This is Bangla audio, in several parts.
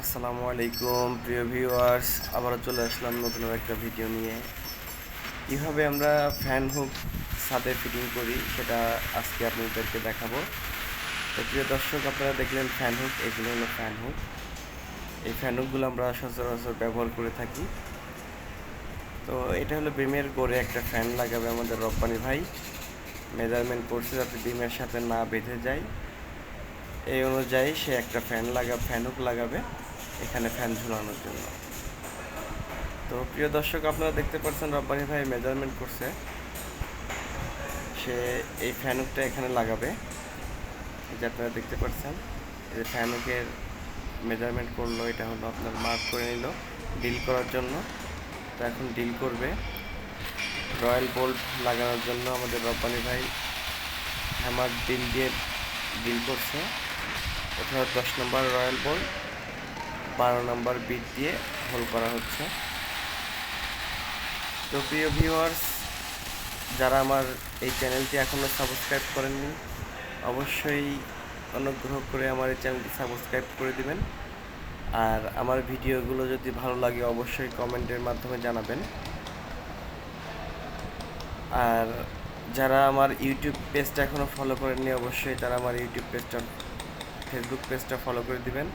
আসসালামু আলাইকুম, প্রিয় ভিউয়ার্স আবারও চলে আসলাম নতুন একটা ভিডিও নিয়ে। কীভাবে আমরা ফ্যান হুক ছাদে ফিটিং করি, সেটা আজকে আপনাদেরকে দেখাবো। তো প্রিয় দর্শক, আপনারা দেখলেন ফ্যান হুক এগুলো হলো ফ্যান হুক এই ফ্যান হুকগুলো আমরা সচরাচর ব্যবহার করে থাকি। তো এটা হলো বিমের গোড়ে একটা ফ্যান লাগাবে আমাদের রব্বানি ভাই। মেজারমেন্ট করছে যাতে বিমের সাথে না বেঁধে যায়। এই অনুযায়ী সে একটা ফ্যান লাগা ফ্যান হুক লাগাবে। এখানে ফ্যান ঝুলানোর জন্য। তো প্রিয় দর্শক, আপনারা দেখতে পাচ্ছেন রব্বানি ভাই মেজারমেন্ট করছে। সে এই ফ্যান হুকটা এখানে লাগাবে। যে আপনারা দেখতে পাচ্ছেন যে ফ্যান মেজারমেন্ট করল, এটা হলো আপনার মার্ক করে নিল ডিল করার জন্য। তো এখন ডিল করবে। রয়্যাল বোল্ট লাগানোর জন্য আমাদের রব্বানি ভাই হ্যামার ডিল দিয়ে ডিল করছে। এখানে দশ নম্বর রয়্যাল বোল্ট বারো নম্বর বিট দিয়ে হোল করা হচ্ছে। তো প্রিয় ভিউয়ার্স যারা আমার এই চ্যানেলটি এখনও সাবস্ক্রাইব করেননি, অবশ্যই অনুগ্রহ করে আমার এই চ্যানেলটি সাবস্ক্রাইব করে দিবেন। আর আমার ভিডিওগুলো যদি ভালো লাগে, অবশ্যই কমেন্টের মাধ্যমে জানাবেন। আর যারা আমার ইউটিউব পেজটা এখনও ফলো করেননি, অবশ্যই তারা আমার ইউটিউব পেজটা ফেসবুক পেজটা ফলো করে দিবেন।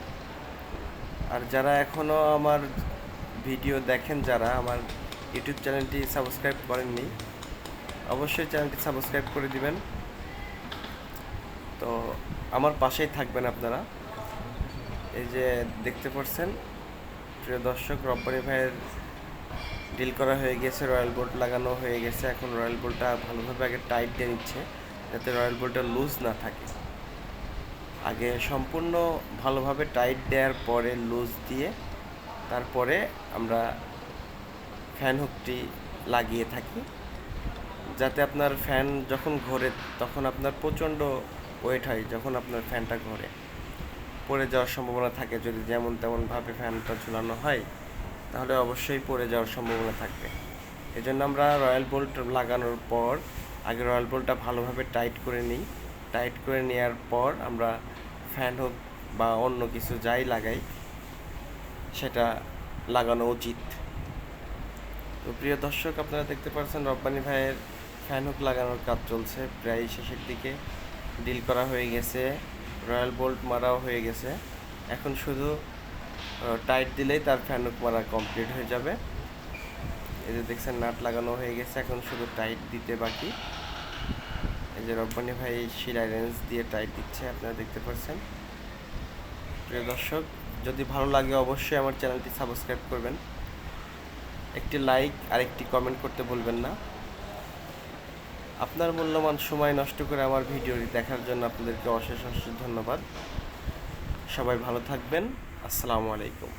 আর যারা এখনও আমার ভিডিও দেখেন, যারা আমার ইউটিউব চ্যানেলটি সাবস্ক্রাইব করেননি, অবশ্যই চ্যানেলটি সাবস্ক্রাইব করে দিবেন। তো আমার পাশেই থাকবেন আপনারা। এই যে দেখতে পাচ্ছেন, প্রিয় দর্শক, রব্বানি ভাইয়ের ডিল করা হয়ে গেছে, রয়্যাল বোল্ট লাগানো হয়ে গেছে। এখন রয়্যাল বোল্টটা ভালোভাবে আগে টাইট দিয়ে নিচ্ছে, যাতে রয়্যাল বোল্টটা লুজ না থাকে। আগে সম্পূর্ণ ভালোভাবে টাইট দেওয়ার পরে লুজ দিয়ে তারপরে আমরা ফ্যান হুকটি লাগিয়ে থাকি। যাতে আপনার ফ্যান যখন ঘোরে তখন আপনার প্রচণ্ড ওয়েট হয় যখন আপনার ফ্যানটা ঘোরে। পড়ে যাওয়ার সম্ভাবনা থাকে। যদি যেমন তেমনভাবে ফ্যানটা ঝুলানো হয়, তাহলে অবশ্যই পড়ে যাওয়ার সম্ভাবনা থাকবে। এই জন্য আমরা রয়্যাল বোল্ট লাগানোর পর আগে রয়্যাল বোল্টটা ভালোভাবে টাইট করে নিই। টাইট করে নেওয়ার পর আমরা ফ্যান হোক বা অন্য কিছু যাই লাগাই, সেটা লাগানো উচিত। তো প্রিয় দর্শক, আপনারা দেখতে পাচ্ছেন রব্বানি ভাইয়ের ফ্যান হুক লাগানোর কাজ চলছে। প্রায় শেষের দিকে ডিল করা হয়ে গেছে, রয়্যাল বোল্ট মারাও হয়ে গেছে। এখন শুধু টাইট দিলেই তার ফ্যান হুক মারা কমপ্লিট হয়ে যাবে। এই যে দেখছেন, নাট লাগানো হয়ে গেছে, এখন শুধু টাইট দিতে বাকি। এই যে রব্বানি ভাই শিলাই রেঞ্জ দিয়ে টাইট দিচ্ছে, আপনারা দেখতে পাচ্ছেন প্রিয় দর্শক, যদি ভালো লাগে অবশ্যই আমার চ্যানেলটি সাবস্ক্রাইব করবেন। একটি লাইক আর একটি কমেন্ট করতে বলবেন না। আপনার মূল্যবান সময় নষ্ট করে আমার ভিডিওটি দেখার জন্য আপনাদেরকে অশেষ অশেষ ধন্যবাদ। সবাই ভালো থাকবেন। আসসালামু আলাইকুম।